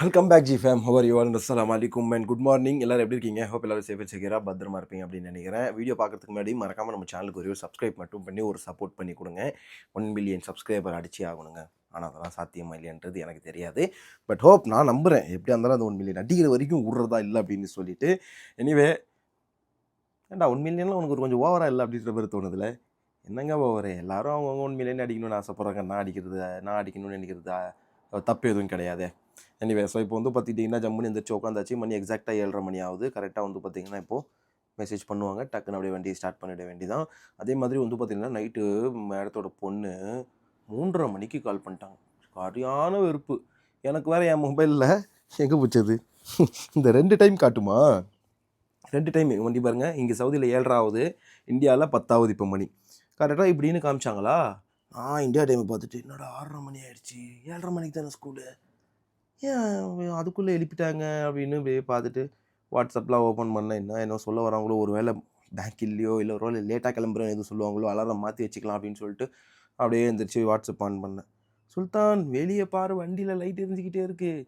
Welcome back G fam how are you all அஸ்லாம் அலிக்கும் and good morning எல்லாரும் எப்படி இருக்கீங்க? ஹோப் எல்லாரும் சேஃபாக செக்யூரா பத்திரமா இருப்பீங்க அப்படின்னு நினைக்கிறேன். வீடியோ பார்க்கறதுக்கு முன்னாடி மறக்காம நம்ம சேனலுக்கு ஒரு சப்ஸ்கிரைப் மட்டும் பண்ணி ஒரு சப்போர்ட் பண்ணி கொடுங்க. ஒன் பில்லியன் சப்ஸ்கிரைபர் அடிச்சு ஆகணுங்க. ஆனால் அதெல்லாம் சாத்தியமா இல்லைன்றது எனக்கு தெரியாது. பட் ஹோப் நான் நம்புகிறேன் எப்படியா இருந்தாலும் அந்த ஒன் மில்லியன் அடிக்கிற வரைக்கும் விட்றதா இல்லை அப்படின்னு சொல்லிட்டு. எனிவே ஏண்டா ஒன் மில்லியன்லாம் உனக்கு ஒரு கொஞ்சம் ஓவராக இல்லை அப்படின்ற மாதிரி தோணுதில்ல என்னங்க ஓவர் எல்லாரும் அவங்கவுங்க ஒன் மில்லியன் அடிக்கணும்னு ஆசைப்பட்றாங்க. நான் அடிக்கிறது நான் அடிக்கணும்னு நினைக்கிறதா தப்பு எதுவும் கிடையாது. எனிவே ஸோ இப்போ வந்து பார்த்துக்கிட்டிங்கன்னா ஜம்முன்னு எந்திரிச்சு உட்காந்தாச்சு. மணி எக்ஸாக்டாக ஏழரை மணி ஆகுது. கரெக்டாக வந்து பார்த்திங்கன்னா இப்போது மெசேஜ் பண்ணுவாங்க. டக்குன்னு அப்படியே வண்டி ஸ்டார்ட் பண்ணிட வேண்டியதான் அதே மாதிரி வந்து பார்த்திங்கன்னா நைட்டு மேடத்தோட பொண்ணு மூன்றரை மணிக்கு கால் பண்ணிட்டாங்க. சரியான வெறுப்பு. எனக்கு வேறு என் மொபைலில் எங்கே போச்சது? இந்த ரெண்டு டைம் காட்டுமா? ரெண்டு டைம் வண்டி பாருங்கள் இங்கே சவுதியில் ஏழரை ஆகுது. இந்தியாவில் பத்தாவது இப்போ மணி. கரெக்டாக இப்படின்னு காமிச்சாங்களா? நான் இந்தியா டைமை பார்த்துட்டு என்னடா ஆறரை மணி ஆயிடுச்சு. ஏழரை மணிக்கு தானே ஸ்கூலு ஏன் அதுக்குள்ளே எழுப்பிட்டாங்க? அப்படின்னு அப்படியே பார்த்துட்டு வாட்ஸ்அப்லாம் ஓப்பன் பண்ணேன் என்ன என்ன சொல்ல வராங்களோ ஒரு வேளை பேங்க் இல்லையோ இல்லை ஒரு வேலை லேட்டாக கிளம்புறேன் எதுவும் சொல்லுவாங்களோ அலாரம் மாற்றி வச்சுக்கலாம் அப்படின்னு சொல்லிட்டு அப்படியே எழுந்திரிச்சு வாட்ஸ்அப் ஆன் பண்ணேன். சுல்தான் வெளியே பாரு வண்டியில் லைட் எரிஞ்சிக்கிட்டே இருக்குது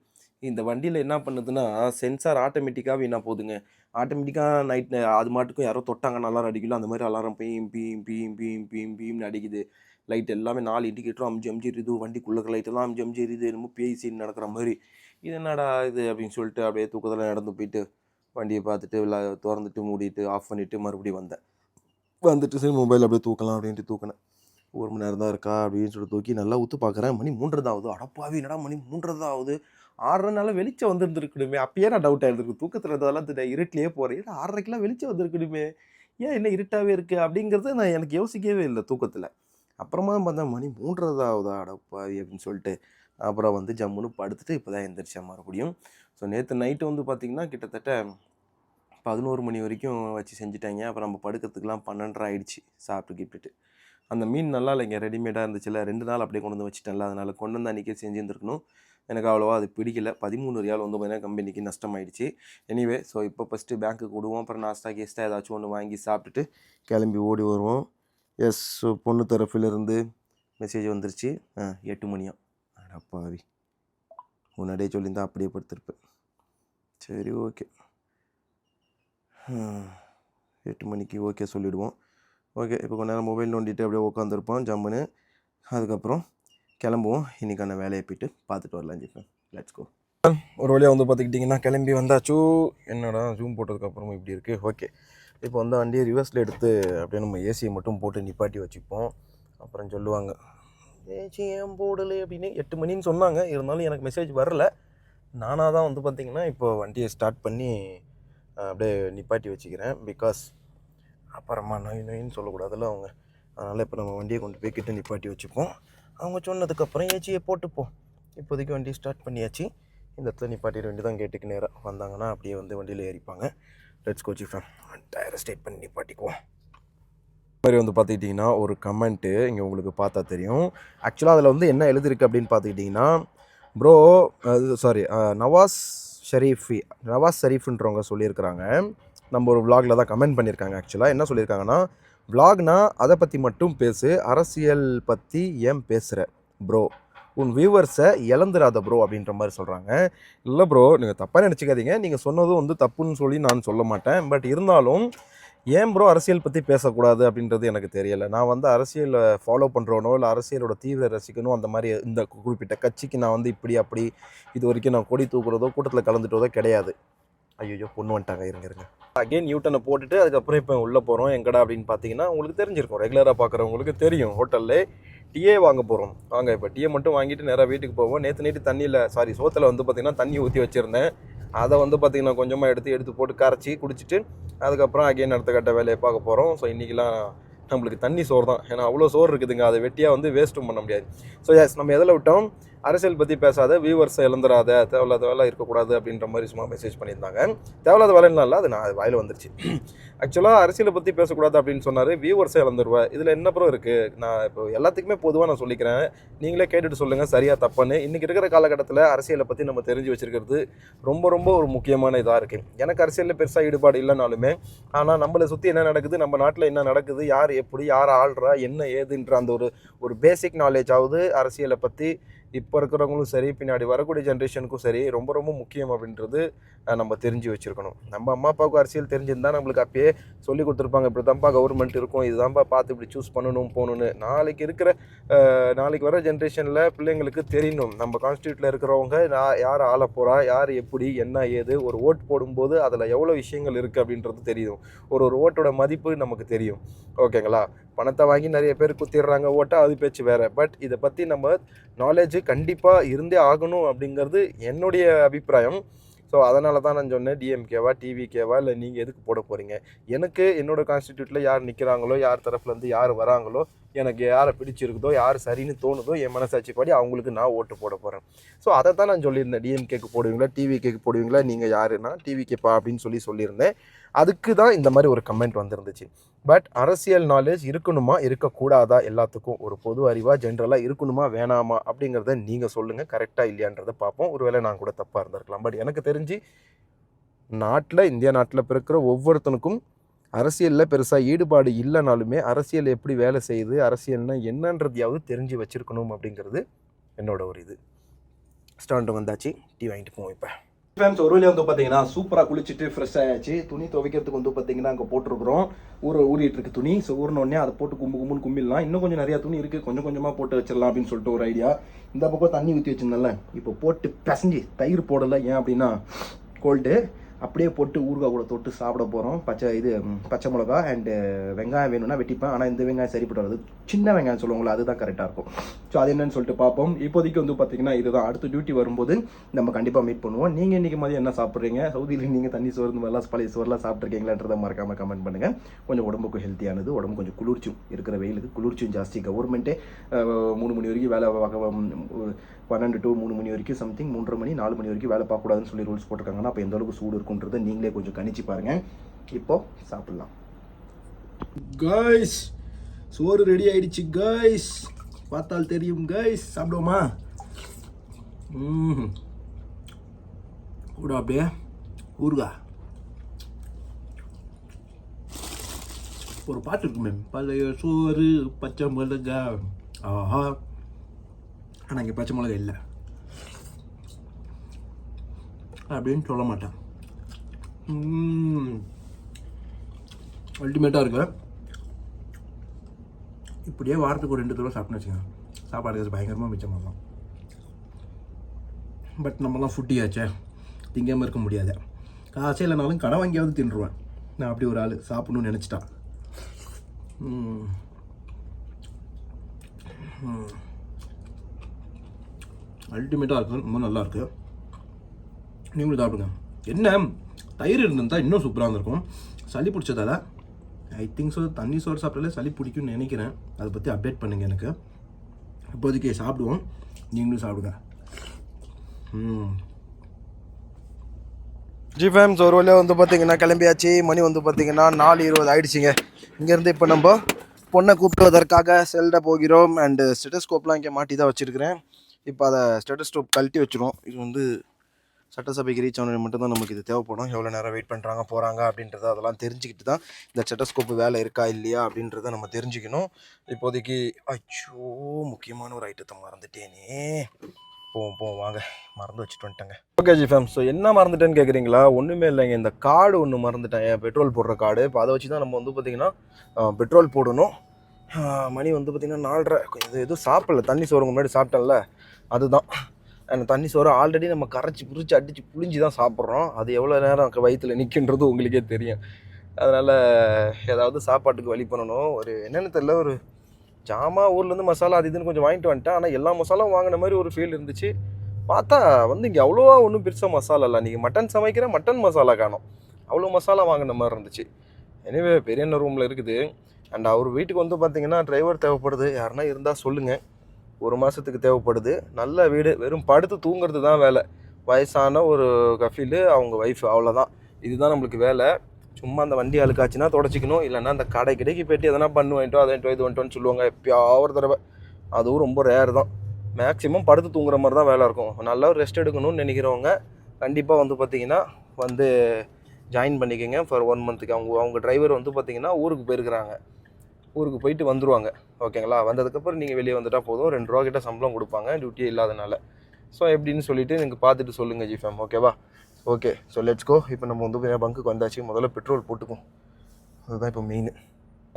இந்த வண்டியில் என்ன பண்ணுதுன்னா சென்சார் ஆட்டோமேட்டிக்காக வீணாக போகுதுங்க. ஆட்டோமேட்டிக்காக நைட் அது மாட்டுக்கும் யாரோ தொட்டாங்க அலாரம் அடிக்கல. அந்த மாதிரி அலாரம் பீம் பீம் பீம் பீம் பீம் பீம்னு அடிக்குது. லைட் எல்லாமே நாலு இண்டிகேட்டரும் அமிஞ்சு அமிஞ்சு எரியுது வண்டிக்குள்ளே லைட் எல்லாம் அமிஞ்சு அமிஞ்சு எரியுது என்னமோ பேய் சீன் நடக்கிற மாதிரி. இது என்னடா இது அப்படின்னு சொல்லிட்டு அப்படியே தூக்கத்தில் நடந்து போயிட்டு வண்டியை பார்த்துட்டு விளா திறந்துட்டு மூடிட்டு ஆஃப் பண்ணிவிட்டு மறுபடியும் வந்தேன். வந்துட்டு சரி மொபைல் அப்படியே தூக்கலாம் அப்படின்ட்டு தூக்கினேன். ஒரு மணி நேரம் தான் இருக்கா அப்படின்னு சொல்லி தூக்கி நல்லா ஊற்று பார்க்குறேன். மணி மூன்றரை ஆகுது அடப்பாவி என்னடா மணி மூன்றரை ஆகுது ஆறரை வெளிச்சம் வந்துருந்துருக்கணுமே. அப்பயே நான் டவுட் ஆகிருந்துருக்கு தூக்கத்தில் இருந்ததெல்லாம் திட்ட இருட்டிலேயே போகிறேன் ஏன்னா ஆறரைக்கெல்லாம் வெளிச்சம் வந்திருக்கணுமே? ஏன் என்ன இருட்டாகவே இருக்குது அப்படிங்கிறது நான் எனக்கு யோசிக்கவே இல்லை தூக்கத்தில். அப்புறமா பார்த்தா மணி மூன்றரை அடப்பாதி அடப்பாவி அப்படின்னு சொல்லிட்டு. அப்புறம் வந்து ஜம்முன்னு படுத்துட்டு இப்போ தான் எந்திரிச்சேன் மறுபடியும். ஸோ நேற்று நைட்டு வந்து பார்த்திங்கன்னா கிட்டத்தட்ட பதினோரு மணி வரைக்கும் வச்சு செஞ்சுட்டாங்க. அப்புறம் நம்ம படுக்கிறதுக்கெலாம் பன்னெண்டரை ஆயிடுச்சு சாப்பிட்டு கிப்பிட்டு. அந்த மீன் நல்லா இல்லைங்க ரெடிமேடாக இருந்துச்சுல்ல ரெண்டு நாள் அப்படியே கொண்டு வந்து வச்சுட்டேன்ல அதனால் கொண்டு வந்து அன்றைக்கே செஞ்சுருந்துருக்கணும். எனக்கு அவ்வளோவா அது பிடிக்கல. பதிமூணு ரியால் வந்து பார்த்தீங்கன்னா கம்பெனிக்கு நஷ்டமாயிடுச்சு. எனிவே ஸோ இப்போ ஃபஸ்ட்டு பேங்க்குக்கு விடுவோம். அப்புறம் நாஸ்டா கெஸ்ட்டாக ஏதாச்சும் ஒன்று வாங்கி சாப்பிட்டுட்டு கிளம்பி ஓடி வருவோம். எஸ் பொண்ணு தரப்பிலிருந்து மெசேஜ் வந்துருச்சு. ஆ எட்டு மணியா அடப்பாவி முன்னாடியே சொல்லியிருந்தா அப்படியே படுத்திருப்பேன். சரி ஓகே எட்டு மணிக்கு ஓகே சொல்லிவிடுவோம் ஓகே இப்போ கொஞ்ச நேரம் மொபைல் நோண்டிட்டு அப்படியே உட்காந்துருப்போம் ஜம்முன்னு. அதுக்கப்புறம் கிளம்புவோம். இன்றைக்கான வேலையை போயிட்டு பார்த்துட்டு வரலாம் ஜிப்பேன் லெட்ஸ் கோ ஒரு வழியாக வந்து பார்த்துக்கிட்டிங்கன்னா கிளம்பி வந்தாச்சு. என்னடா ஜூம் போட்டதுக்கப்புறமும் இப்படி இருக்குது ஓகே இப்போ வந்து வண்டியை ரிவர்ஸில் எடுத்து அப்படியே நம்ம ஏசியை மட்டும் போட்டு நிப்பாட்டி வச்சுப்போம். அப்புறம் சொல்லுவாங்க ஏசி ஏன் போடலை? அப்படின்னு எட்டு மணின்னு சொன்னாங்க. இருந்தாலும் எனக்கு மெசேஜ் வரல. நானாக தான் வந்து பார்த்திங்கன்னா இப்போ வண்டியை ஸ்டார்ட் பண்ணி அப்படியே நிப்பாட்டி வச்சுக்கிறேன். பிகாஸ் அப்புறமா நொய் நொயின்னு சொல்லக்கூடாதுல்ல அவங்க. அதனால் இப்போ நம்ம வண்டியை கொண்டு போய் கிட்ட நிப்பாட்டி வச்சுப்போம். அவங்க சொன்னதுக்கப்புறம் ஏச்சியை போட்டுப்போம். இப்போதைக்கு வண்டி ஸ்டார்ட் பண்ணியாச்சு. இந்த இடத்துல நிப்பாட்டிட வேண்டி தான் கேட்டுக்கு நேராக வந்தாங்கன்னா அப்படியே வந்து வண்டியில் ஏறிப்பாங்க. லெட்ஸ் கோச்சி ஃபேன் டயரை ஸ்டேட் பண்ணி நிப்பாட்டிக்குவோம். மாதிரி வந்து பார்த்துக்கிட்டிங்கன்னா ஒரு கமெண்ட்டு இங்கே உங்களுக்கு பார்த்தா தெரியும். ஆக்சுவலாக அதில் வந்து என்ன எழுதிருக்கு அப்படின்னு பார்த்துக்கிட்டிங்கன்னா ப்ரோ சாரி நவாஸ் ஷரீஃபி நவாஸ் ஷரீஃப்ன்றவங்க சொல்லியிருக்கிறாங்க. நம்ம ஒரு vlogல தான் கமெண்ட் பண்ணியிருக்காங்க ஆக்சுவலாக என்ன சொல்லியிருக்காங்கன்னா vlogனா அதை பற்றி மட்டும் பேசு அரசியல் பற்றி ஏன் பேசுகிற ப்ரோ உன் வியூவர்ஸை இழந்துராத ப்ரோ அப்படின்ற மாதிரி சொல்கிறாங்க இல்லை ப்ரோ நீங்கள் தப்பாக நினச்சிக்காதீங்க. நீங்கள் சொன்னதும் வந்து தப்புன்னு சொல்லி நான் சொல்ல மாட்டேன். பட் இருந்தாலும் ஏன் ப்ரோ அரசியல் பற்றி பேசக்கூடாது அப்படின்றது எனக்கு தெரியலை. நான் வந்து அரசியலை ஃபாலோ பண்ணுறவனோ இல்லை அரசியலோட தீவிர ரசிக்கணும் அந்த மாதிரி இந்த குறிப்பிட்ட கட்சிக்கு நான் வந்து இப்படி அப்படி இது வரைக்கும் நான் கொடி தூக்குறதோ கூட்டத்தில் கலந்துட்டதோ கிடையாது. ஐயோ பொண்ணு வந்துட்டாங்க. இருங்க இருங்க. அகைன் நியூட்டனை போட்டுட்டு அதுக்கப்புறம் இப்போ உள்ளே போகிறோம் எங்கடா அப்படின்னு பார்த்தீங்கன்னா உங்களுக்கு தெரிஞ்சிருக்கும். ரெகுலராக பார்க்குறவங்களுக்கு தெரியும். ஹோட்டலில் டீயே வாங்க போகிறோம் வாங்க இப்போ டீயை மட்டும் வாங்கிட்டு நேராக வீட்டுக்கு போவோம். நேற்று நைட்டு தண்ணியில் சாரி சோத்தில் வந்து பார்த்திங்கன்னா தண்ணி ஊற்றி வச்சுருந்தேன். அதை வந்து பார்த்திங்கன்னா கொஞ்சமாக எடுத்து எடுத்து போட்டு கரைச்சி குடிச்சிட்டு அதுக்கப்புறம் அகைன் அடுத்த கட்ட வேலையை பார்க்க போகிறோம் ஸோ இன்றைக்கெலாம் நம்மளுக்கு தண்ணி சோறு தான் ஏன்னா அவ்வளோ சோறு இருக்குதுங்க. அதை வெட்டியாக வந்து வேஸ்ட்டும் பண்ண முடியாது. ஸோ எஸ் நம்ம எதில் விட்டோம்? அரசியல் பற்றி பேசாத வியூவர்ஸை இழந்துடாத தேவையில்லாத வேலை இருக்கக்கூடாது அப்படின்ற மாதிரி சும்மா மெசேஜ் பண்ணியிருந்தாங்க. தேவையில்லாத வேலைன்னா இல்லை அது நான் வாயில் வந்துருச்சு. ஆக்சுவலாக அரசியலை பற்றி பேசக்கூடாது அப்படின்னு சொன்னார் வியூவர்ஸை இழந்துருவேன் இதில் என்ன ப்ரோ இருக்குது நான் இப்போ எல்லாத்துக்குமே பொதுவாக நான் சொல்லிக்கிறேன். நீங்களே கேட்டுட்டு சொல்லுங்கள் சரியாக தப்பான்னு. இன்றைக்கி இருக்கிற காலகட்டத்தில் அரசியலை பற்றி நம்ம தெரிஞ்சு வச்சிருக்கிறது ரொம்ப ரொம்ப ஒரு முக்கியமான இதாக இருக்குது எனக்கு அரசியலில் பெருசாக ஈடுபாடு இல்லைனாலுமே ஆனால் நம்மளை சுற்றி என்ன நடக்குது நம்ம நாட்டில் என்ன நடக்குது யார் எப்படி யார் ஆள்றா என்ன ஏதுன்ற அந்த ஒரு ஒரு பேசிக் நாலேஜாவது அரசியலை பற்றி இப்போ இருக்கிறவங்களும் சரி பின்னாடி வரக்கூடிய ஜென்ரேஷனுக்கும் சரி ரொம்ப ரொம்ப முக்கியம் அப்படின்றது நம்ம தெரிஞ்சு வச்சுருக்கணும். நம்ம அம்மா அப்பாவுக்கு அரசியல் தெரிஞ்சிருந்தால் நம்மளுக்கு அப்பயே சொல்லி கொடுத்துருப்பாங்க இப்படி தான்ப்பா கவர்மெண்ட் இருக்கும் இதுதான்ப்பா பார்த்து இப்படி சூஸ் பண்ணணும் போகணுன்னு நாளைக்கு இருக்கிற நாளைக்கு வர ஜென்ரேஷனில் பிள்ளைங்களுக்கு தெரியணும். நம்ம கான்ஸ்டியூட்டில் இருக்கிறவங்க நான் யார் ஆள போகிறா யார் எப்படி என்ன ஏது ஒரு ஓட் போடும்போது அதில் எவ்வளோ விஷயங்கள் இருக்குது அப்படின்றது தெரியும். ஒரு ஒரு ஓட்டோட மதிப்பு நமக்கு தெரியும். ஓகேங்களா? பணத்தை வாங்கி நிறைய பேர் குத்திடுறாங்க ஓட்டை அது பேச்சு வேறு. பட் இதை பற்றி நம்ம நாலேஜ் கண்டிப்பாக இருந்தே ஆகணும் அப்படிங்கிறது என்னுடைய அபிப்பிராயம். ஸோ அதனால தான் நான் சொன்னேன் டிஎம்கேவா டிவிகேவா இல்லை நீங்கள் எதுக்கு போட போகிறீங்க எனக்கு என்னோடய கான்ஸ்டியூட்டில் யார் நிற்கிறாங்களோ யார் தரப்புலேருந்து யார் வராங்களோ எனக்கு யாரை பிடிச்சிருக்குதோ யார் சரின்னு தோணுதோ என் மனசாட்சி படி அவங்களுக்கு நான் ஓட்டு போட போகிறேன் ஸோ அதை தான் நான் சொல்லியிருந்தேன் டிஎம்கேக்கு போடுவீங்களா டிவிகேக்கு போடுவீங்களா நீங்கள் யாருன்னா டிவிகேப்பா அப்படின்னு சொல்லி சொல்லியிருந்தேன். அதுக்கு தான் இந்த மாதிரி ஒரு கமெண்ட் வந்திருந்துச்சு. பட் அரசியல் நாலேஜ் இருக்கணுமா இருக்கக்கூடாதா? எல்லாத்துக்கும் ஒரு பொது அறிவாக ஜென்ரலாக இருக்கணுமா வேணாமா? அப்படிங்கிறத நீங்கள் சொல்லுங்கள் கரெக்டாக இல்லையான்றதை பார்ப்போம். ஒருவேளை நான் கூட தப்பாக இருந்திருக்கலாம். பட் எனக்கு தெரிஞ்சு நாட்டில் இந்திய நாட்டில் பிறக்கிற ஒவ்வொருத்தனுக்கும் அரசியலில் பெருசாக ஈடுபாடு இல்லைனாலுமே அரசியல் எப்படி வேலை செய்யுது அரசியல்னால் என்னன்றதையாவது தெரிஞ்சு வச்சுருக்கணும் அப்படிங்கிறது என்னோட ஒரு இது. ஸ்டாண்டு வந்தாச்சு. டீ வாங்கிட்டு போவோம் இப்போ. ஃபேம்ஸ் ஒரு வழியாக வந்து பார்த்தீங்கன்னா சூப்பராக குளிச்சுட்டு ஃப்ரெஷ் ஆயாச்சு. துணி துவைக்கிறதுக்கு வந்து பார்த்தீங்கன்னா அங்கே போட்டிருக்கிறோம். ஊற ஊறிட்டு இருக்கு துணி. ஸோ ஊறினோடனே அதை போட்டு கும்பு கும்புன்னு கும்பிடலாம். இன்னும் கொஞ்சம் நிறையா துணி இருக்குது கொஞ்சம் கொஞ்சமாக போட்டு வச்சிடலாம் அப்படின்னு சொல்லிட்டு ஒரு ஐடியா இந்த பக்கம் தண்ணி ஊற்றி வச்சிருந்தேன்ல. இப்போ போட்டு பிசைஞ்சு தயிர் போடலை. ஏன் அப்படின்னா கோல்டு அப்படியே போட்டு ஊறுகாய் கூட தொட்டு சாப்பிட போகிறோம் பச்சை இது பச்சை மிளகா அண்டு வெங்காயம் வேணும்னா வெட்டிப்பேன். ஆனால் இந்த வெங்காயம் சரிப்பட்டு வராது. சின்ன வெங்காயம் சொல்லுவாங்களா அதுதான் கரெக்டாக இருக்கும். ஸோ அது என்னன்னு சொல்லிட்டு பார்ப்போம். இப்போதைக்கு வந்து பார்த்தீங்கன்னா இதுதான். அடுத்த டியூட்டி வரும்போது நம்ம கண்டிப்பாக மீட் பண்ணுவோம். நீங்கள் இன்றைக்கி மதியம் என்ன சாப்பிட்றீங்க? சவுதியில் நீங்கள் தண்ணி சோறு இந்த மாதிரிலாம் பழைய சோறுலாம் சாப்பிட்ருக்கீங்களான்றதை மறக்காமல் கமெண்ட் பண்ணுங்கள் கொஞ்சம் உடம்புக்கு ஹெல்த்தியானது உடம்பு கொஞ்சம் குளிர்ச்சியும் இருக்கிற வெயிலுக்கு குளிர்ச்சியும் ஜாஸ்தி. கவர்மெண்ட்டே மூணு மணி வரைக்கும் வேலை பன்னெண்டு டு மூணு மணி வரைக்கும் சம்திங் மூன்றரை மணி நாலு மணி வரைக்கும் வேலை பார்க்கக்கூடாதுன்னு சொல்லி ரூல்ஸ் போட்டிருக்காங்கன்னா அப்போ எந்த அளவுக்கு சூடு இருக்குன்றதை நீங்களே கொஞ்சம் கணிச்சு பாருங்கள் இப்போ சாப்பிட்லாம். கைஸ் சோறு ரெடி ஆயிடுச்சு கைஸ் பார்த்தால் தெரியும் கைஸ் சாப்பிடுவோமா? ம் கூட அப்படியே. ஊருகா ஒரு பாட்டு இருக்குமே பழைய சோறு பச்சை மிளகா. ஆஹா. ஆனால் இங்கே பச்சை மிளகா இல்லை. அப்படின்னு சொல்ல மாட்டேன். அல்டிமேட்டாக இருக்கு இப்படியே வாரத்துக்கு ஒரு ரெண்டு தடவை சாப்பிட்னு வச்சுக்கோங்க. சாப்பாடு பயங்கரமாக மிச்சமாகலாம் பட் நம்மலாம் ஃபுட்டியாச்சே திங்காமல் இருக்க முடியாது. காசே இல்லைனாலும் கடை வாங்கியாவது தின்றுவேன். நான் அப்படி ஒரு ஆள். சாப்பிடணும்னு நினச்சிட்டா. அல்டிமேட்டாக இருக்கும் ரொம்ப நல்லாயிருக்கு நீங்களும் சாப்பிடுங்க. என்ன? தயிர் இருந்திருந்தால் இன்னும் சூப்பராக இருந்திருக்கும். சளி பிடிச்சதால ஐ திங்க் ஸோ தண்ணி சோறு சாப்பிட்டாலே சளி பிடிக்கும்னு நினைக்கிறேன். அதை பற்றி அப்டேட் பண்ணுங்கள் எனக்கு. இப்போதைக்கு சாப்பிடுவோம். நீங்களும் சாப்பிடுங்க. ம். ஜி ஃபேம்ஸ் ஒரு வழியாக வந்து பார்த்தீங்கன்னா கிளம்பியாச்சு. மணி வந்து பார்த்தீங்கன்னா நாலு இருபது ஆயிடுச்சுங்க. இங்கேருந்து இப்போ நம்ம பொண்ணை கூப்பிடுவதற்காக செல்ட போகிறோம். அண்டு ஸ்டெட்டஸ்கோப்லாம் இங்கே மாட்டி தான் வச்சுருக்கிறேன். இப்போ அதை ஸ்டெட்டஸ்கோப் கழட்டி வச்சுருவோம். இது வந்து சட்டசபைக்கு ரீச் ஆனது மட்டும்தான் நமக்கு இது தேவைப்படும். எவ்வளோ நேரம் வெயிட் பண்ணுறாங்க போகிறாங்க அப்படின்றத அதெல்லாம் தெரிஞ்சுக்கிட்டு தான் இந்த ஸ்டெட்டஸ்கோப்பு வேலை இருக்கா இல்லையா அப்படின்றத நம்ம தெரிஞ்சுக்கணும். இப்போதைக்கு அச்சோ முக்கியமான ஒரு ஐட்டத்தை மறந்துட்டேனே. போவோம் போவோம் வாங்க. மறந்து வச்சுட்டு வந்துட்டேங்க. ஓகே ஜி ஃபேம் ஸோ என்ன மறந்துட்டேன்னு கேட்குறீங்களா ஒன்றுமே இல்லைங்க. இந்த கார்டு ஒன்று மறந்துட்டேன். என் பெட்ரோல் போடுற கார்டு. இப்போ அதை வச்சு தான் நம்ம வந்து பார்த்திங்கன்னா பெட்ரோல் போடணும். மணி வந்து பார்த்திங்கன்னா நாலரை. இது எதுவும் சாப்பிடல. தண்ணி சோறு முன்னாடி சாப்பிட்டேன்ல. அதுதான். தண்ணி சோறு ஆல்ரெடி நம்ம கரைச்சி பிரித்து அடித்து புளிஞ்சு தான் சாப்பிட்றோம். அது எவ்வளோ நேரம் வயிற்றில் நிற்கின்றது உங்களுக்கே தெரியும். அதனால் ஏதாவது சாப்பாட்டுக்கு வழி பண்ணணும். ஒரு என்னென்னு தெரியல ஒரு ஜாமா ஊர்லேருந்து மசாலா அது இதுன்னு கொஞ்சம் வாங்கிட்டு வந்துட்டேன். ஆனால் எல்லா மசாலாவும் வாங்கின மாதிரி ஒரு ஃபீல் இருந்துச்சு. பார்த்தா வந்து இங்கே அவ்வளோவா ஒன்றும் பெருசாக மசாலா இல்லை. நீங்கள் மட்டன் சமைக்கிற மட்டன் மசாலா காணும். அவ்வளோ மசாலா வாங்கின மாதிரி இருந்துச்சு. எனிவே பெரியண்ண ரூமில் இருக்குது. அண்ட் அவர் வீட்டுக்கு வந்து பார்த்தீங்கன்னா டிரைவர் தேவைப்படுது. யாருன்னா இருந்தால் சொல்லுங்கள் ஒரு மாதத்துக்கு தேவைப்படுது. நல்ல வீடு வெறும் படுத்து தூங்குறது தான் வேலை. வயசான ஒரு கஃபீலு அவங்க ஒய்ஃப் அவ்வளோதான் இதுதான் நம்மளுக்கு வேலை. சும்மா அந்த வண்டி அழுக்காச்சுன்னா தொடச்சிக்கணும். இல்லைன்னா அந்த கடை கடைக்கு போய்ட்டு எதனா பண்ணு அதை இது வந்துட்டோன்னு சொல்லுவாங்க. எப்பயாவது தடவை. அதுவும் ரொம்ப ரேர் தான். மேக்ஸிமம் படுத்து தூங்குற மாதிரி தான் வேலை இருக்கும். நல்லா ரெஸ்ட் எடுக்கணும்னு நினைக்கிறவங்க கண்டிப்பாக வந்து பார்த்திங்கன்னா வந்து ஜாயின் பண்ணிக்கோங்க. ஃபார் ஒன் மந்த்துக்கு அவங்க அவங்க டிரைவர் வந்து பார்த்தீங்கன்னா ஊருக்கு போயிருக்கிறாங்க. ஊருக்கு போயிட்டு வந்துருவாங்க. ஓகேங்களா? வந்ததுக்கப்புறம் நீங்கள் வெளியே வந்துட்டால் போதும். ரெண்டு ரூபா கிட்ட சம்பளம் கொடுப்பாங்க. டியூட்டியே இல்லாதனால. ஸோ எப்படின்னு சொல்லிட்டு நீங்கள் பார்த்துட்டு சொல்லுங்கள் ஜிஃபேம் ஓகேவா ஓகே ஸோ லெட்ஸ்கோ இப்போ நம்ம வந்து பங்குக்கு வந்தாச்சு. முதல்ல பெட்ரோல் போட்டுக்கும் அதுதான் இப்போ மெயின்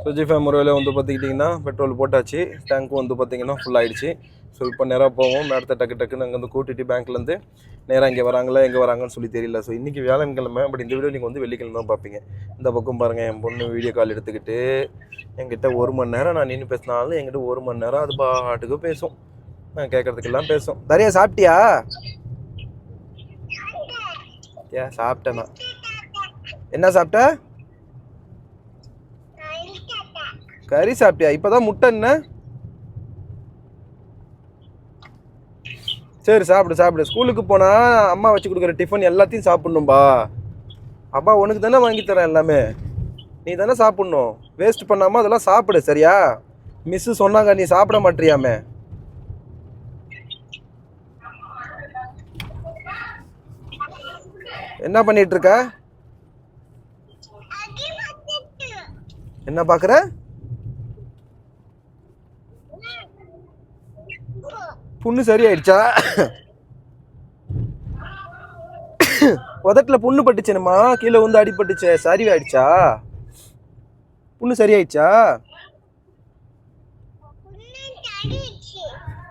ஸோ ஜிஃபேம் முறையில் வந்து பார்த்துக்கிட்டிங்கன்னா பெட்ரோல் போட்டாச்சு. டேங்க்கும் வந்து பார்த்திங்கன்னா ஃபுல் ஆகிடுச்சு ஸோ இப்போ நேராக போவோம். மேடத்தை டக்கு டக்குன்னு அங்கே வந்து கூட்டிட்டு பேங்க்லேருந்து நேராக இங்கே வராங்களா எங்கே வராங்கன்னு சொல்லி தெரியல. ஸோ இன்றைக்கி வியாழக்கிழமை பட் இந்த வீடியோ நீங்கள் வந்து வெள்ளிக்கிழமை தான் பார்ப்பீங்க. இந்த பக்கம் பாருங்கள் என் பொண்ணு வீடியோ கால் எடுத்துக்கிட்டு என்கிட்ட ஒரு மணி நேரம் நான் நின்று பேசினாலும் என்கிட்ட ஒரு மணி நேரம் அது பாட்டுக்கு பேசும். நான் கேட்கறதுக்கெல்லாம் பேசும். தரியா சாப்பிட்டியா? ஏன் நான் என்ன சாப்பிட்ட? கறி சாப்பிட்டியா? இப்போதான் முட்டை என்ன? சரி சாப்பிடு சாப்பிடு. ஸ்கூலுக்கு போனால் அம்மா வச்சு கொடுக்குற டிஃபன் எல்லாத்தையும் சாப்பிட்ணும்பா. அப்பா உனக்கு தானே வாங்கி தரேன் எல்லாமே. நீ தானே சாப்பிட்ணும். வேஸ்ட் பண்ணாமல் அதெல்லாம் சாப்பிடு சரியா? மிஸ்ஸு சொன்னாங்க நீ சாப்பிட மாட்டியாமே. என்ன பண்ணிட்டு இருக்க என்ன பார்க்குற புண்ணு சரியாயிடுச்சா? உதட்டில் புண்ணு பட்டுச்சேனுமா? கீழே வந்து அடிபட்டுச்சே சரி ஆயிடுச்சா புண்ணு சரியாயிடுச்சா?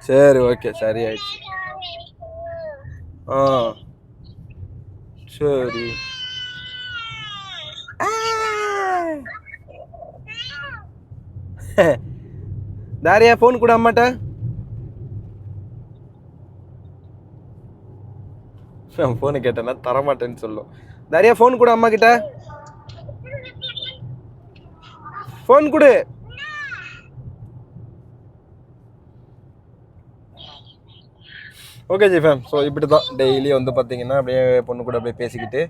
சரி ஓகே சரியாயிடுச்சு. ஆ. சரி. தாரியா ஃபோன் கூட அம்மாட்ட? ஃபோனை கேட்டேன்னா தரமாட்டேன்னு சொல்லும். தாரியா ஃபோன் கூட அம்மா கிட்ட ஃபோன் கொடு. ஓகே ஜிஃபேம் ஸோ இப்படி தான் டெய்லி வந்து பார்த்தீங்கன்னா அப்படியே பொண்ணு கூட அப்படியே பேசிக்கிட்டு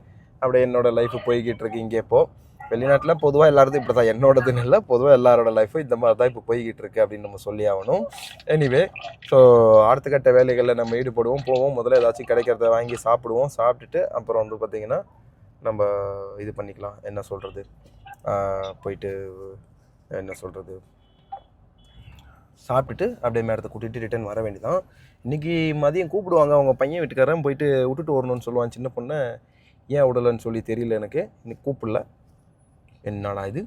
அப்படியே என்னோடய லைஃப் போய்கிட்டு இருக்கு இங்கே இப்போது வெளிநாட்டில் பொதுவாக எல்லாருக்கும் இப்படி தான் என்னோடதுன்னு இல்லை பொதுவாக எல்லாரோட லைஃப்பும் இந்த மாதிரி தான் இப்போ போய்கிட்டு இருக்கு அப்படின்னு நம்ம சொல்லி ஆகணும். எனிவே ஸோ அடுத்த கட்ட வேலைகளில் நம்ம ஈடுபடுவோம் போவோம். முதல்ல ஏதாச்சும் கிடைக்கிறத வாங்கி சாப்பிடுவோம் சாப்பிட்டுட்டு அப்புறம் வந்து பார்த்திங்கன்னா நம்ம இது பண்ணிக்கலாம். என்ன சொல்கிறது போயிட்டு என்ன சொல்கிறது சாப்பிட்டுட்டு அப்படியே மேடத்தை கூட்டிகிட்டு ரிட்டர்ன் வர வேண்டியதான் இன்றைக்கி மதியம் கூப்பிடுவாங்க. அவங்க பையன் வீட்டுக்காரன் போயிட்டு விட்டுட்டு வரணும்னு சொல்லுவான். சின்ன பொண்ணை ஏன் விடலைன்னு சொல்லி தெரியல எனக்கு. இன்னைக்கு கூப்பிடல. என்னடா இது?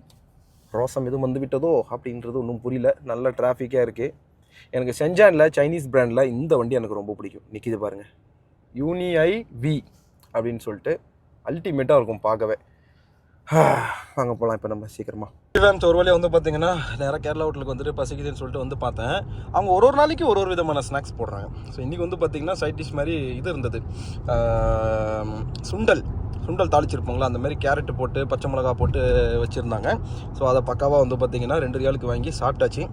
ரோசம் எதுவும் வந்து விட்டதோ அப்படின்றது ஒன்றும் புரியல. நல்ல டிராஃபிக்காக இருக்குது எனக்கு செஞ்சானில் சைனீஸ் பிராண்டில் இந்த வண்டி எனக்கு ரொம்ப பிடிக்கும். நிற்கிது பாருங்கள் யூனிஐ வி அப்படின்னு சொல்லிட்டு அல்டிமேட்டாக இருக்கும் பார்க்கவே. வாங்க போகலாம் இப்போ நம்ம சீக்கிரமாக ஃபேன்ஸ் ஒரு வழியாக வந்து பார்த்தீங்கன்னா நேராக கேரளா ஹோட்டலுக்கு வந்துட்டு பசிக்குதுன்னு சொல்லிட்டு வந்து பார்த்தேன். அவங்க ஒரு ஒரு நாளைக்கு ஒரு ஒரு விதமான ஸ்நாக்ஸ் போடுறாங்க. ஸோ இன்றைக்கி வந்து பார்த்தீங்கன்னா சைட் டிஷ் மாதிரி இது இருந்தது. சுண்டல். சுண்டல் தாளிச்சிருப்பாங்களா அந்த மாதிரி கேரட்டு போட்டு பச்சை மிளகா போட்டு வச்சுருந்தாங்க. ஸோ அதை பக்காவாக வந்து பார்த்தீங்கன்னா ரெண்டு ரியாலுக்கு வாங்கி சாப்பிட்டாச்சு.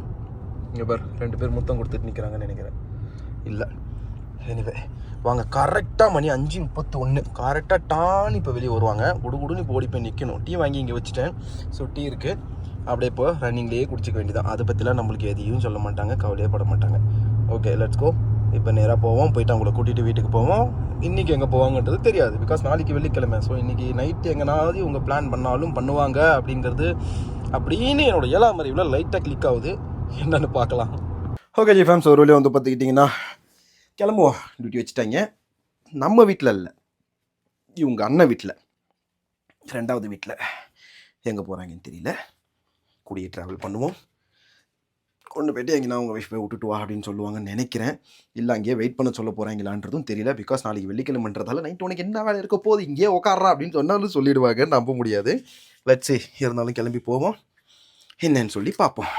இங்கே பேர் ரெண்டு பேர் முத்தம் கொடுத்துட்டு நிற்கிறாங்கன்னு நினைக்கிறேன். இல்லை. எனிவே வாங்க கரெக்டாக மணி அஞ்சு முப்பத்தி ஒன்று கரெக்டாக டான் இப்போ வெளியே வருவாங்க. குடுகுடுன்னு இப்போ ஓடி போய் நிற்கணும் டீ வாங்கி இங்கே வச்சுட்டேன். ஸோ டீ இருக்குது அப்படியே இப்போ ரன்னிங்லேயே குடிச்சிக்க வேண்டியதான் அதை பற்றிலாம் நம்மளுக்கு எதையும் சொல்ல மாட்டாங்க கவலையே பட மாட்டாங்க. ஓகே லெட்ஸ் கோ இப்போ நேராக போவோம். போயிட்டு அவங்கள கூட்டிகிட்டு வீட்டுக்கு போவோம். இன்றைக்கி எங்கே போவாங்கன்றது தெரியாது. பிகாஸ் நாளைக்கு வெள்ளிக்கிழமை. ஸோ இன்றைக்கி நைட்டு எங்கேனாவது இவங்க பிளான் பண்ணாலும் பண்ணுவாங்க அப்படிங்கிறது அப்படின்னு என்னோட ஏழாம் அறிவில் லைட்டாக கிளிக் ஆகுது. என்னென்னு பார்க்கலாம். ஓகே ஜி ஃபேம்ஸ் ஒரு வழியாக வந்து பார்த்துக்கிட்டிங்கன்னா கிளம்புவோம் டியூட்டி வச்சுட்டாங்க. நம்ம வீட்டில் இல்லை. இவங்க அண்ணன் வீட்டில் ரெண்டாவது வீட்டில் எங்கே போகிறாங்கன்னு தெரியல. கூடிய ட்ராவல் பண்ணுவோம். கொண்டு போய்ட்டு எங்கே நான் வைஃப் போய் விட்டுட்டு வா அப்படின்னு சொல்லுவாங்கன்னு நினைக்கிறேன். இல்லை அங்கேயே வெயிட் பண்ண சொல்ல போகிறாங்களான்றதும் தெரியல. பிகாஸ் நாளைக்கு வெள்ளிக்கிழமைன்றதால நைட் உனக்கு என்ன வேலை இருக்க போகுது? இங்கேயே உட்காரா அப்படின்னு சொன்னாலும் சொல்லிடுவாங்க நம்ப முடியாது. லட்சி இருந்தாலும் கிளம்பி போவோம். என்னன்னு சொல்லி பார்ப்போம்.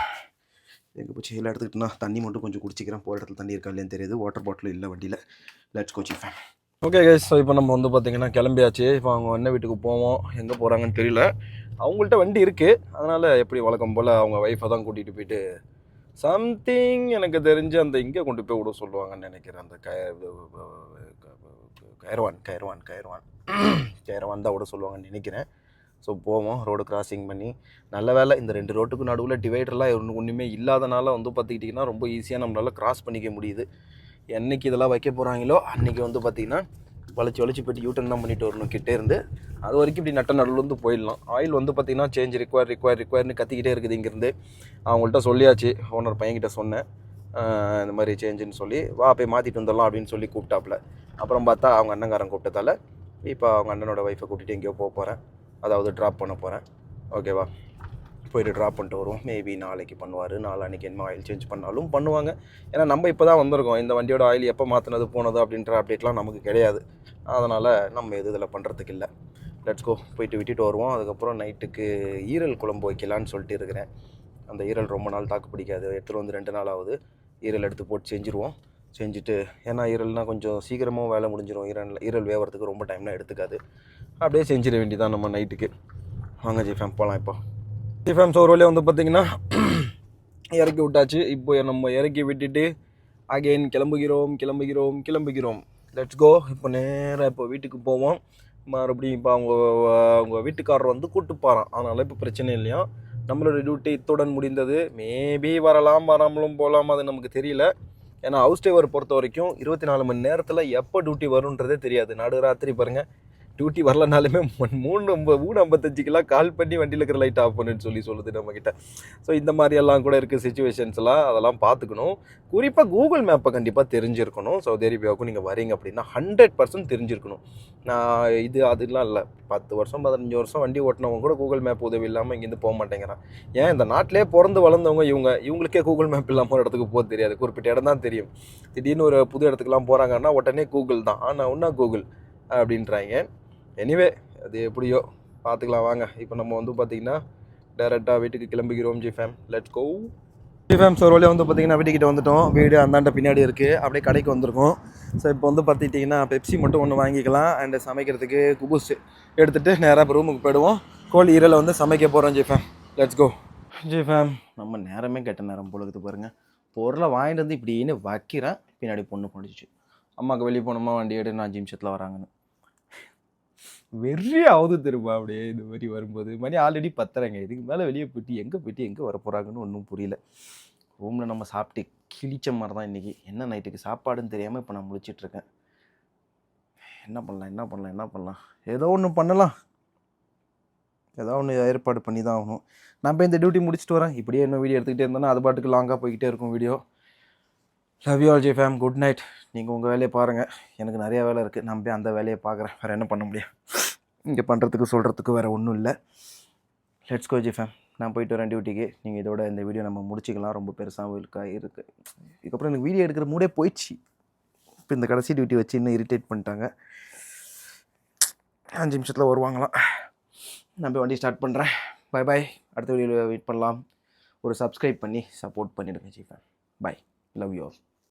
எங்கே போச்சு? எல்லாம் எடுத்துக்கிட்டுனா தண்ணி மட்டும் கொஞ்சம் குடிச்சிக்கிறேன். போகிற இடத்துல தண்ணி இருக்கா இல்லைன்னு தெரியுது. வாட்டர் பாட்டில் இல்லை வண்டியில். Let's Kochi fan okay guys so இப்போ நம்ம வந்து பார்த்திங்கன்னா கிளம்பியாச்சு. இப்போ அவங்க அண்ணன் வீட்டுக்கு போவோம்? எங்கே போகிறாங்கன்னு தெரியல. அவங்கள்ட்ட வண்டி இருக்குது அதனால் எப்படி வழக்கம் போல் அவங்க ஒய்ஃபை தான் கூட்டிகிட்டு போயிட்டு சம்திங் எனக்கு தெரிஞ்சு அந்த இங்கே கொண்டு போய் விட சொல்லுவாங்கன்னு நினைக்கிறேன். அந்த கயர்வான் கயர்வான் கயர்வான். கயர்வான் தான் விட சொல்லுவாங்கன்னு நினைக்கிறேன். ஸோ போவோம் ரோடு கிராசிங் பண்ணி. நல்ல வேலை இந்த ரெண்டு ரோட்டுக்கு நடுவில் டிவைடர்லாம் ஒன்று ஒன்றுமே இல்லாதனால வந்து பார்த்துக்கிட்டிங்கன்னா ரொம்ப ஈஸியாக நம்மளால் கிராஸ் பண்ணிக்க முடியுது. என்னைக்கு இதெல்லாம் வைக்க போகிறாங்களோ அன்றைக்கி வந்து பார்த்திங்கன்னா வளைச்சி வளைச்சி போயிட்டு யூட்டன் தான் பண்ணிட்டு வரணும் கிட்டே இருந்து. அது வரைக்கும் இப்படி நட்ட நடுவில் வந்து போயிடலாம். ஆயில் வந்து பார்த்திங்கன்னா சேஞ்ச் ரிக்வயர் ரிக்வயர் ரிக்வயர்னு கத்திக்கிட்டே இருக்குது இங்கேருந்து. அவங்கள்ட்ட சொல்லியாச்சு ஓனர் பையன்கிட்ட சொன்னேன். இந்த மாதிரி சேஞ்சுன்னு சொல்லி வா போய் மாற்றிட்டு வந்துடலாம் அப்படின்னு சொல்லி கூப்பிட்டாப்புல. அப்புறம் பார்த்தா அவங்க அண்ணங்காரன் கூப்பிட்டதால இப்போ அவங்க அண்ணனோட ஒய்ஃபை கூட்டிகிட்டு எங்கேயோ போக போகிறேன் அதாவது ட்ராப் பண்ண போகிறேன் ஓகேவா போயிட்டு ட்ராப் பண்ணிட்டு வருவோம். மேபி நாளைக்கு பண்ணுவார். நாளான்னைக்கு என்ன ஆயில் சேஞ்ச் பண்ணாலும் பண்ணுவாங்க. ஏன்னா நம்ம இப்போ தான் வந்திருக்கோம். இந்த வண்டியோட ஆயில் எப்போ மாற்றினது போனது அப்படின்ற அப்டேட்லாம் நமக்கு கிடையாது. அதனால் நம்ம எது இதில் பண்ணுறதுக்கு இல்லை. லெட்ஸ் கோ போயிட்டு விட்டுட்டு வருவோம். அதுக்கப்புறம் நைட்டுக்கு ஈரல் குழம்பு வைக்கலான்னு சொல்லிட்டு இருக்கிறேன். அந்த ஈரல் ரொம்ப நாள் தாக்கு பிடிக்காது. எடுத்துகிட்டு வந்து ரெண்டு நாள் ஆகுது. ஈரல் எடுத்து போட்டு செஞ்சுருவோம். செஞ்சுட்டு ஏன்னா ஈரல்னால் கொஞ்சம் சீக்கிரமாக வேலை முடிஞ்சிடும் ஈரல் ஈரல் வேவறதுக்கு ரொம்ப டைம்லாம் எடுத்துக்காது. அப்படியே செஞ்சிட வேண்டியதான் நம்ம நைட்டுக்கு. வாங்க ஜிஃபேம் போகலாம் இப்போ. ஜிஃபேம் ஒரு வழியாக வந்து பார்த்திங்கன்னா இறக்கி விட்டாச்சு. இப்போ நம்ம இறக்கி விட்டுட்டு அகெயின் கிளம்புகிறோம் கிளம்புகிறோம் கிளம்புகிறோம். லெட்ஸ் கோ இப்போ நேராக இப்போ வீட்டுக்கு போவோம். மறுபடியும் இப்போ அவங்க அவங்க வீட்டுக்காரர் வந்து கூட்டு போகிறான் அதனால் இப்போ பிரச்சனை இல்லையா? நம்மளோட டியூட்டி இத்துடன் முடிந்தது. மேபி வரலாம் வராமலும் போகலாம் அது நமக்கு தெரியல. ஏன்னா ஹவுஸ் டிரைவர் பொறுத்த வரைக்கும் இருபத்தி நாலு மணி நேரத்தில் எப்போ டியூட்டி வரும்ன்றதே தெரியாது. நடு ராத்திரி பாருங்கள் டியூட்டி வரலனாலுமே மூணு மூணு ஐம்பத்தஞ்சுக்கெல்லாம் கால் பண்ணி வண்டியில் இருக்கிற லைட் ஆஃப் பண்ணுன்னு சொல்லி சொல்லுது நம்மக்கிட்ட ஸோ இந்த மாதிரியெல்லாம் கூட இருக்குது சுச்சுவேஷன்ஸ்லாம் அதெல்லாம் பார்த்துக்கணும். குறிப்பாக கூகுள் மேப்பை கண்டிப்பாக தெரிஞ்சிருக்கணும். சவுதி அரேபியாவுக்கும் நீங்கள் வரீங்க அப்படின்னா ஹண்ட்ரட் பர்சன்ட் தெரிஞ்சிருக்கணும். நான் இது அதெல்லாம் இல்லை. பத்து வருஷம் பதினஞ்சு வருஷம் வண்டி ஓட்டினவங்க கூட கூகுள் மேப் உதவி இல்லாமல் இங்கேருந்து போக மாட்டேங்கிறான். ஏன்? இந்த நாட்டிலே பிறந்து வளர்ந்தவங்க இவங்க இவங்களுக்கே கூகுள் மேப் இல்லாமல் ஒரு இடத்துக்கு போக தெரியாது. குறிப்பிட்ட இடம் தான் தெரியும். திடீர்னு ஒரு புது இடத்துக்குலாம் போகிறாங்கன்னா உடனே கூகுள் தான். ஆனால் ஒன்றா கூகுள் அப்படின்றாங்க. எனிவே அது எப்படியோ பார்த்துக்கலாம் வாங்க. இப்போ நம்ம வந்து பார்த்திங்கன்னா டேரெக்டாக வீட்டுக்கு கிளம்புகிறோம் G fam let's go G fam sir வழியாக வந்து பார்த்திங்கன்னா வீட்டுக்கிட்ட வந்துட்டோம். வீடு அந்தாண்ட பின்னாடி இருக்குது அப்படியே கடைக்கு வந்திருக்கோம். ஸோ இப்போ வந்து பார்த்துக்கிட்டிங்கன்னா பெப்சி மட்டும் ஒன்று வாங்கிக்கலாம். அண்டு சமைக்கிறதுக்கு குபூஸ் எடுத்துகிட்டு நேராக ரூமுக்கு போயிடுவோம். கோழி ஈரலை வந்து சமைக்க போகிறோம் G fam let's go G fam நம்ம நேரமே கெட்ட நேரம் பொழுது பாருங்கள் பொருளை வாங்கிட்டு வந்து இப்படின்னு வைக்கிறேன் பின்னாடி பொண்ணு பிடிச்சிச்சு. அம்மாவுக்கு வெளியே போனோமா வண்டி எடு நான் அஞ்சு நிமிஷத்தில் வராங்கன்னு வெறி ஆகுது திரும்ப அப்படியே இந்த மாதிரி வரும்போது மணி ஆல்ரெடி பத்துறேங்க இதுக்கு மேலே வெளியே போயிட்டு எங்கே போயிட்டு எங்கே வர போகிறாங்கன்னு ஒன்றும் புரியல ரூமில் நம்ம சாப்பிட்டு கிழிச்ச மாதிரி தான் இன்றைக்கி என்ன நைட்டுக்கு சாப்பாடுன்னு தெரியாமல் இப்போ நான் முழிச்சிட்ருக்கேன் என்ன பண்ணலாம் என்ன பண்ணலாம் என்ன பண்ணலாம்? ஏதோ ஒன்று பண்ணலாம். ஏதோ ஒன்று ஏற்பாடு பண்ணி தான் ஆகணும். நான் போய் இந்த டியூட்டி முடிச்சுட்டு வரேன். இப்படியே இன்னும் வீடியோ எடுத்துக்கிட்டே இருந்தேன்னா அது பாட்டுக்கு லாங்காக போய்கிட்டே இருக்கும் video love you all J fam good night நீங்கள் உங்கள் வேலையை பாருங்கள் எனக்கு நிறையா வேலை இருக்குது நான் போய் அந்த வேலையை பார்க்குறேன். வேறு என்ன பண்ண முடியும்? இங்கே பண்ணுறதுக்கு சொல்கிறதுக்கு வேறு ஒன்றும் இல்லை. லெட்ஸ் கோ ஜிஃபேம் நான் போயிட்டு வரேன் டியூட்டிக்கு நீங்கள் இதோட இந்த வீடியோ நம்ம முடிச்சிக்கலாம். ரொம்ப பெருசாகவும் இருக்கா இருக்குது இதுக்கப்புறம் எனக்கு வீடியோ எடுக்கிற மூடே போயிடுச்சு. இப்போ இந்த கடைசி டியூட்டி வச்சு இன்னும் இரிட்டேட் பண்ணிட்டாங்க. அஞ்சு நிமிஷத்தில் வருவாங்களாம். நான் போய் வண்டி ஸ்டார்ட் பண்ணுறேன் பை பாய் அடுத்த வீடியோவில் வெயிட் பண்ணலாம். ஒரு சப்ஸ்கிரைப் பண்ணி சப்போர்ட் பண்ணிவிடுங்க G fam bye bye love you all